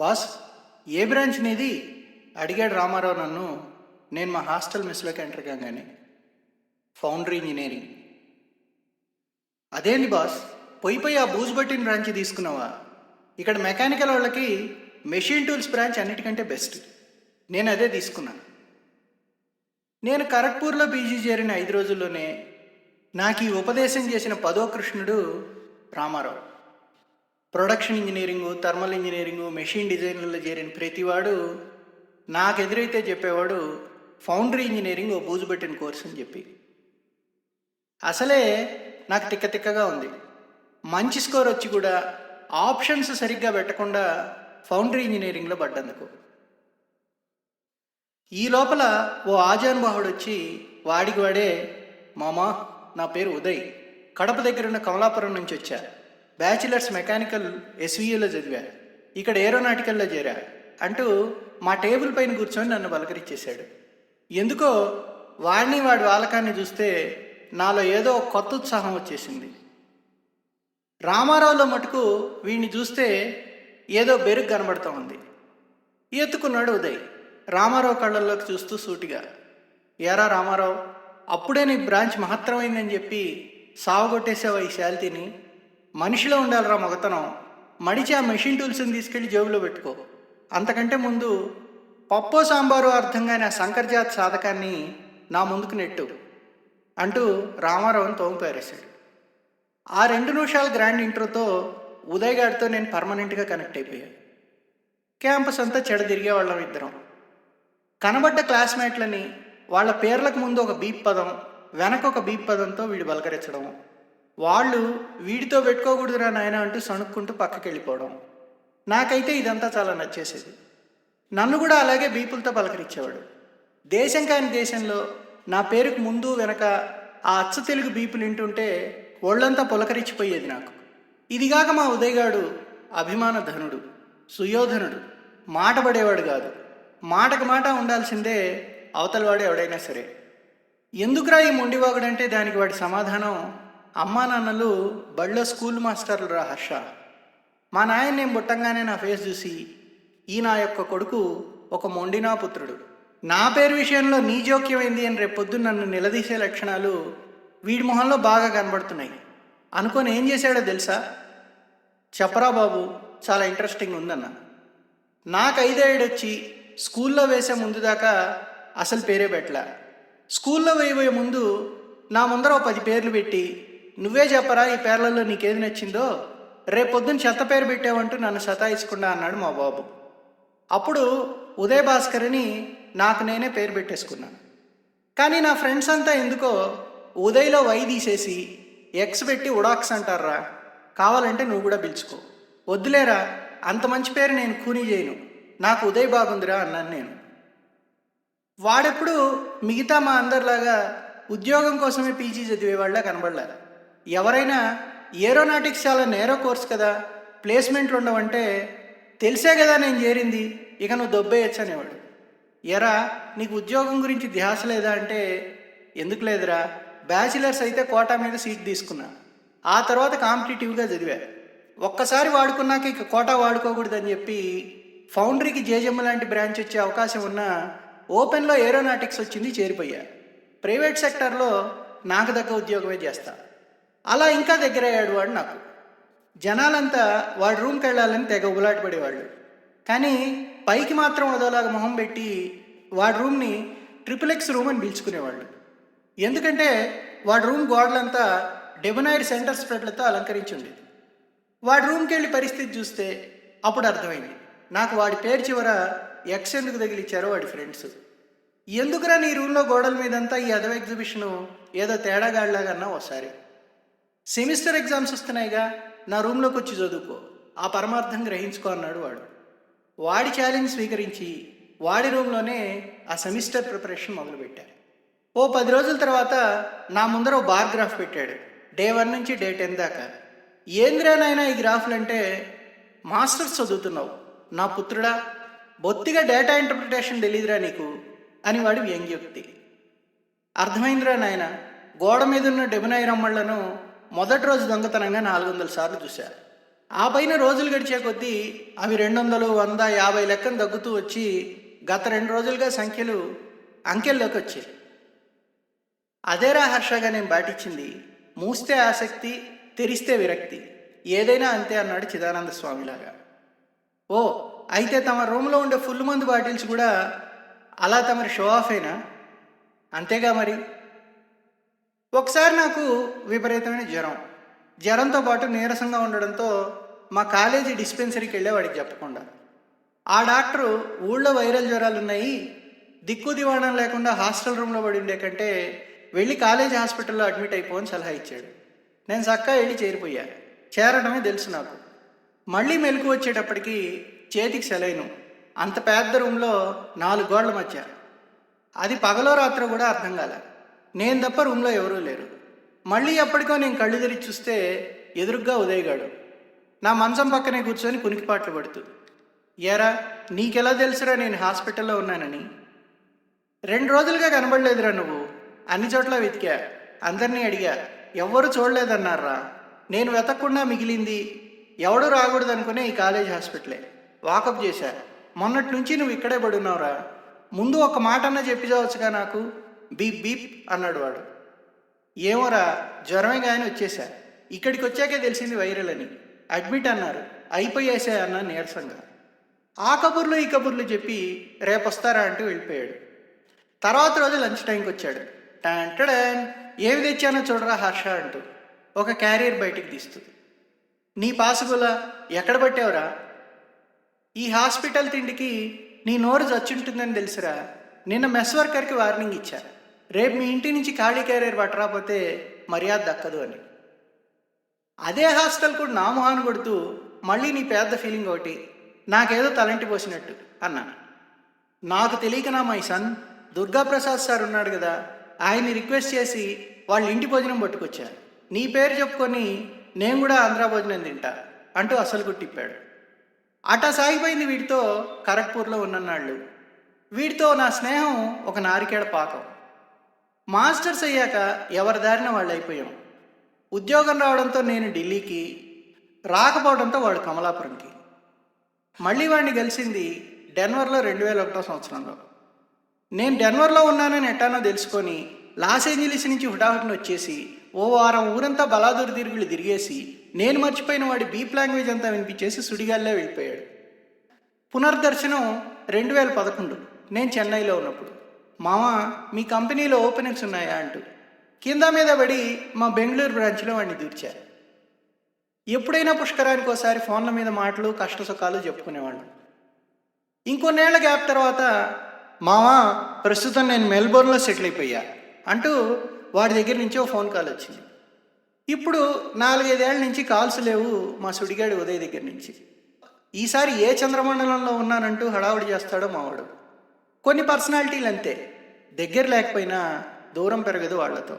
Boss ఏ branch నీది అడిగాడు రామారావు నన్ను. నేను మా హాస్టల్ మెస్లోకి ఎంటర్ కాగానే. Foundry engineering. అదేంది బాస్? పోయి పోయి ఆ బూజు బట్టిన బ్రాంచ్ తీసుకున్నావా? ఇక్కడ మెకానికల్ వాళ్ళకి మెషిన్ టూల్స్ బ్రాంచ్ అన్నిటికంటే బెస్ట్. నేను అదే తీసుకున్నాను నేను ఖరగ్పూర్లో పీజీ చేరిన ఐదు రోజుల్లోనే నాకు ఈ ఉపదేశం చేసిన పదో కృష్ణుడు Ramarao. Production engineering thermal engineering machine డిజైన్లలో చేరిన ప్రతివాడు నాకు ఎదురైతే చెప్పేవాడు ఫౌండరీ ఇంజనీరింగ్ ఓ బూజు పెట్టిన కోర్స్ అని చెప్పి. అసలే నాకు తిక్క తిక్కగా ఉంది. మంచి స్కోర్ వచ్చి కూడా ఆప్షన్స్ సరిగ్గా పెట్టకుండా ఫౌండరీ ఇంజనీరింగ్లో పడ్డందుకు. ఈ లోపల ఓ ఆజానుబాహుడు వచ్చి వాడికి వాడే మామా నా పేరు ఉదయ్. కడప దగ్గర ఉన్న కమలాపురం నుంచి వచ్చా. బ్యాచిలర్స్ మెకానికల్ ఎస్వీయూలో చదివా. ఇక్కడ ఏరోనాటికల్లో చేరా. అంటూ మా టేబుల్ పైన కూర్చొని నన్ను పలకరించేశాడు. ఎందుకో వాడిని వాడి వాలకాన్ని చూస్తే నాలో ఏదో కొత్త ఉత్సాహం వచ్చేసింది. రామారావులో మటుకు వీడిని చూస్తే ఏదో బెరుగు కనబడుతూ ఉంది. ఎత్తుకున్నాడు ఉదయ్. రామారావు కళ్ళల్లోకి చూస్తూ సూటిగా ఎరా రామారావు అప్పుడే నీ బ్రాంచ్ మహత్తరమైందని చెప్పి సావగొట్టేసావు ఈ శాలితీని? మనిషిలో ఉండాలిరా మగతనం. మడిచి ఆ మెషిన్ టూల్స్ని తీసుకెళ్ళి జేబులో పెట్టుకో. అంతకంటే ముందు పప్పో సాంబారు అర్థం కాని ఆ శంకర్జాత్ సాధకాన్ని నా ముందుకు నెట్టు అంటూ రామారావుని తోము పారేశాడు. ఆ రెండు నిమిషాల గ్రాండ్ ఇంట్రోతో ఉదయ్ గారితో నేను పర్మనెంట్గా కనెక్ట్ అయిపోయాను క్యాంపస్ అంతా చెడ తిరిగేవాళ్ళం ఇద్దరం. కనబడ్డ క్లాస్మేట్లని వాళ్ళ పేర్లకు ముందు ఒక బీప్ పదం వెనక ఒక బీప్ పదంతో వీడు బలకరించడం. వాళ్ళు వీడితో పెట్టుకోకూడదురా నాయన అంటూ సణుక్కుంటూ పక్కకి వెళ్ళిపోవడం నాకైతే ఇదంతా చాలా నచ్చేసేది. నన్ను కూడా అలాగే బీపులతో పలకరించేవాడు. దేశం కాని దేశంలో నా పేరుకు ముందు వెనక ఆ అచ్చ తెలుగు బీపులు వింటుంటే ఒళ్ళంతా పులకరించిపోయేది నాకు. ఇదిగాక మా ఉదయగాడు అభిమాన ధనుడు సుయోధనుడు మాట పడేవాడు కాదు. మాటకు మాట ఉండాల్సిందే అవతలవాడు ఎవడైనా సరే. ఎందుకురా ఈ మొండివాగుడంటే దానికి వాడి సమాధానం అమ్మా నాన్నలు బళ్ళో స్కూల్ మాస్టర్లు రా హర్ష. మా నాయన నేను పుట్టంగానే నా ఫేస్ చూసి ఈ నా యొక్క కొడుకు ఒక మొండినా పుత్రుడు. నా పేరు విషయంలో నీ జోక్యమైంది అని రేపొద్దు నన్ను నిలదీసే లక్షణాలు వీడి మొహంలో బాగా కనబడుతున్నాయి. అనుకొని ఏం చేశాడో తెలుసా? చెప్పరా బాబు చాలా ఇంట్రెస్టింగ్ ఉందన్న. నాకు ఐదేడొచ్చి వచ్చి స్కూల్లో వేసే ముందు దాకా అసలు పేరే పెట్టలే. స్కూల్లో వేయబోయే ముందు నా ముందర ఓ పది పేర్లు పెట్టి నువ్వే చెప్పరా ఈ పేర్లలో నీకేది నచ్చిందో? రేపొద్దున చెత్త పేరు పెట్టావంటూ నన్ను సతాయించకుండా అన్నాడు మా బాబు. అప్పుడు ఉదయ్ భాస్కర్ని నాకు నేనే పేరు పెట్టేసుకున్నాను కానీ నా ఫ్రెండ్స్ అంతా ఎందుకో ఉదయ్లో వై తీసేసి ఎక్స్ పెట్టి ఉడాక్స్ అంటారా? కావాలంటే నువ్వు కూడా పిలుచుకో. వద్దులేరా అంత మంచి పేరు నేను కూనీ చేయను. నాకు ఉదయ్ బాగుందిరా అన్నాను నేను. వాడెప్పుడు మిగతా మా అందరిలాగా ఉద్యోగం కోసమే పీజీ చదివేవాళ్ళ కనబడలేదు. ఎవరైనా ఏరోనాటిక్స్ చాలా నేరో కోర్స్ కదా ప్లేస్మెంట్లు ఉండవంటే తెలిసే కదా నేను చేరింది ఇక నువ్వు దొబ్బేయచ్చు అనేవాడు. ఎరా నీకు ఉద్యోగం గురించి ధ్యాస లేదా అంటే ఎందుకు లేదురా? బ్యాచిలర్స్ అయితే కోటా మీద సీట్ తీసుకున్నా. ఆ తర్వాత కాంపిటేటివ్గా చదివా. ఒక్కసారి వాడుకున్నాక ఇక కోటా వాడుకోకూడదని చెప్పి ఫౌండరీకి జేజమ్మ లాంటి బ్రాంచ్ వచ్చే అవకాశం ఉన్న ఓపెన్లో ఏరోనాటిక్స్ వచ్చింది చేరిపోయా. ప్రైవేట్ సెక్టర్లో నాకు దగ్గర ఉద్యోగమే చేస్తాను అలా ఇంకా దగ్గర అయ్యాడు వాడు నాకు. జనాలంతా వాడి రూమ్కి వెళ్ళాలని తెగ ఉబలాట పడేవాళ్ళు కానీ పైకి మాత్రం అదోలాగా మొహం పెట్టి వాడి రూమ్ని ట్రిపుల్ ఎక్స్ రూమ్ అని పిలుచుకునేవాళ్ళు. ఎందుకంటే వాడి రూమ్ గోడలంతా డెబనైడ్ సెంటర్ స్ప్రెడ్లతో అలంకరించి ఉండేది. వాడి రూమ్కి వెళ్ళి పరిస్థితి చూస్తే అప్పుడు అర్థమైంది. నాకు వాడి పేరు చివర ఎక్స్ ఎందుకు తగిలిచ్చారో వాడి ఫ్రెండ్స్. ఎందుకురా నీ రూమ్లో గోడల మీదంతా ఈ అదవ ఎగ్జిబిషను ఏదో తేడాగాడిలాగా అన్నా ఒకసారి సెమిస్టర్ ఎగ్జామ్స్ వస్తున్నాయిగా. నా రూమ్లోకి వచ్చి చదువుకో. ఆ పరమార్థం గ్రహించుకో అన్నాడు వాడు. వాడి ఛాలెంజ్ స్వీకరించి వాడి రూమ్లోనే ఆ సెమిస్టర్ ప్రిపరేషన్ మొదలుపెట్టారు. ఓ పది రోజుల తర్వాత నా ముందర ఓ బార్ గ్రాఫ్ పెట్టాడు. డే వన్ నుంచి డే టెన్ దాకా. ఏంద్రానైనా ఈ గ్రాఫ్లు అంటే మాస్టర్స్ చదువుతున్నావు. నా పుత్రుడా బొత్తిగా డేటా ఇంటర్ప్రిటేషన్ తెలియదురా నీకు అని వాడి వ్యంగ్యోక్తి. అర్థమైందిరా నాయన గోడ మీద ఉన్న డెబనాయి రమ్మళ్ళను మొదటి రోజు దొంగతనంగా నాలుగు వందల సార్లు చూశా. ఆ పైన రోజులు గడిచే కొద్దీ అవి రెండు వందలు వంద యాభై లెక్కను తగ్గుతూ వచ్చి గత రెండు రోజులుగా సంఖ్యలు అంకెల్లోకి వచ్చాయి. అదేరా హర్షగా నేను బాటిచ్చింది. మూస్తే ఆసక్తి తెరిస్తే విరక్తి. ఏదైనా అంతే అన్నాడు చిదానంద స్వామిలాగా. ఓ అయితే తమ రూమ్లో ఉండే ఫుల్ మందు బాటిల్స్ కూడా అలా తమరి షో ఆఫ్ అయినా అంతేగా మరి? ఒకసారి నాకు విపరీతమైన జ్వరం. జ్వరంతో పాటు నీరసంగా ఉండడంతో మా కాలేజీ డిస్పెన్సరీకి వెళ్ళేవాడికి చెప్పకుండా. ఆ డాక్టరు ఊళ్ళో వైరల్ జ్వరాలు ఉన్నాయి దిక్కు దివాణం లేకుండా హాస్టల్ రూమ్లో పడి ఉండే కంటే వెళ్ళి కాలేజీ హాస్పిటల్లో అడ్మిట్ అయిపోని సలహా ఇచ్చాడు. నేను చక్కా వెళ్ళి చేరిపోయా. చేరడమే తెలుసు నాకు. మళ్ళీ మెలకు వచ్చేటప్పటికి చేతికి సెలైను. అంత పెద్ద రూమ్లో నాలుగు గోడల మధ్య. అది పగలో రాత్రి కూడా అర్థం కాలేదు నేను తప్ప రూమ్లో ఎవరూ లేరు. మళ్ళీ ఎప్పటికో నేను కళ్ళు తెరిచి చూస్తే ఎదురుగ్గా ఉదయగాడు. నా మంచం పక్కనే కూర్చొని కునికిపాట్లు పడుతూ ఏరా నీకెలా తెలుసురా నేను హాస్పిటల్లో ఉన్నానని? రెండు రోజులుగా కనబడలేదురా నువ్వు. అన్ని చోట్ల వెతికా. అందరినీ అడిగా. ఎవ్వరూ చూడలేదన్నారా? నేను వెతకకుండా మిగిలింది ఎవడు రాకూడదు అనుకునే ఈ కాలేజ్ హాస్పిటలే. వాకప్ చేశా. మొన్నటి నుంచి నువ్వు ఇక్కడే పడున్నావురా. ముందు ఒక మాట అన్న చెప్పి చావచ్చుగా నాకు. బీప్ బీప్ అన్నాడు వాడు. ఏమోరా జ్వరమే కానీ వచ్చేసా ఇక్కడికి వచ్చాకే తెలిసింది వైరల్ అని. అడ్మిట్ అన్నారు. అయిపోయేసా అన్న నీరసంగా. ఆ కబుర్లు ఈ కబుర్లు చెప్పి రేపు వస్తారా అంటూ వెళ్ళిపోయాడు. తర్వాత రోజు లంచ్ టైంకి వచ్చాడు. టాంటడాన్ ఏమి తెచ్చానో చూడరా హర్ష అంటూ ఒక క్యారియర్ బయటికి తీస్తుంది. నీ పాసుగులా ఎక్కడ పట్టావురా? ఈ హాస్పిటల్ తిండికి నీ నోరు చచ్చుంటుందని తెలుసురా. నిన్న మెస్ వర్కర్కి వార్నింగ్ ఇచ్చా. రేపు మీ ఇంటి నుంచి ఖాళీ క్యారియర్ పట్టరాపోతే మర్యాద దక్కదు అని. అదే హాస్టల్ కూడా నా మొహాన్ని కొడుతూ మళ్ళీ నీ పెద్ద ఫీలింగ్ ఒకటి నాకేదో తలంటి పోసినట్టు అన్నా నాకు తెలియక నా మై సన్ దుర్గాప్రసాద్ సార్ ఉన్నాడు కదా ఆయన్ని రిక్వెస్ట్ చేసి వాళ్ళ ఇంటి భోజనం పట్టుకొచ్చారు. నీ పేరు చెప్పుకొని నేను కూడా ఆంధ్రా భోజనం తింటా అంటూ అసలు కుట్టిప్పాడు. అటా సాగిపోయింది వీడితో ఖరగ్పూర్లో ఉన్నన్నాళ్ళు. వీడితో నా స్నేహం ఒక నారికేడ పాకం. మాస్టర్స్ అయ్యాక ఎవరి దారిన వాళ్ళు అయిపోయాం. ఉద్యోగం రావడంతో నేను ఢిల్లీకి రాకపోవడంతో వాడు కమలాపురంకి. మళ్ళీ వాడిని కలిసింది డెన్వర్లో రెండు వేల ఒకటో సంవత్సరంలో. నేను డెన్వర్లో ఉన్నానని ఎట్టానో తెలుసుకొని లాస్ ఏంజలీస్ నుంచి హుటాహుటిని వచ్చేసి ఓ వారం ఊరంతా బలాదూరు తిరుగులు తిరిగేసి నేను మర్చిపోయిన వాడి బీప్ లాంగ్వేజ్ అంతా వినిపించేసి సుడిగాల్లో వెళ్ళిపోయాడు. పునర్దర్శనం రెండు వేల పదకొండు. నేను చెన్నైలో ఉన్నప్పుడు. మామ మీ కంపెనీలో ఓపెనింగ్స్ ఉన్నాయా? అంటూ. కింద మీద పడి మా బెంగళూరు బ్రాంచ్లో వాడిని తీర్చారు ఎప్పుడైనా పుష్కరానికి ఒకసారి ఫోన్ల మీద మాటలు కష్ట సుఖాలు చెప్పుకునేవాళ్ళం. ఇంకొన్నేళ్ళ గ్యాప్ తర్వాత మావా ప్రస్తుతం నేను మెల్బోర్న్లో సెటిల్ అయిపోయా అంటూ వాడి దగ్గర నుంచి ఓ ఫోన్ కాల్ వచ్చింది. ఇప్పుడు నాలుగైదేళ్ళ నుంచి కాల్స్ లేవు మా సుడిగాడి ఉదయ్ దగ్గర నుంచి. ఈసారి ఏ చంద్రమండలంలో ఉన్నానంటూ హడావుడి చేస్తాడో మావాడు. కొన్ని పర్సనాలిటీలు అంతే దగ్గర లేకపోయినా దూరం పెరగదు వాళ్ళతో.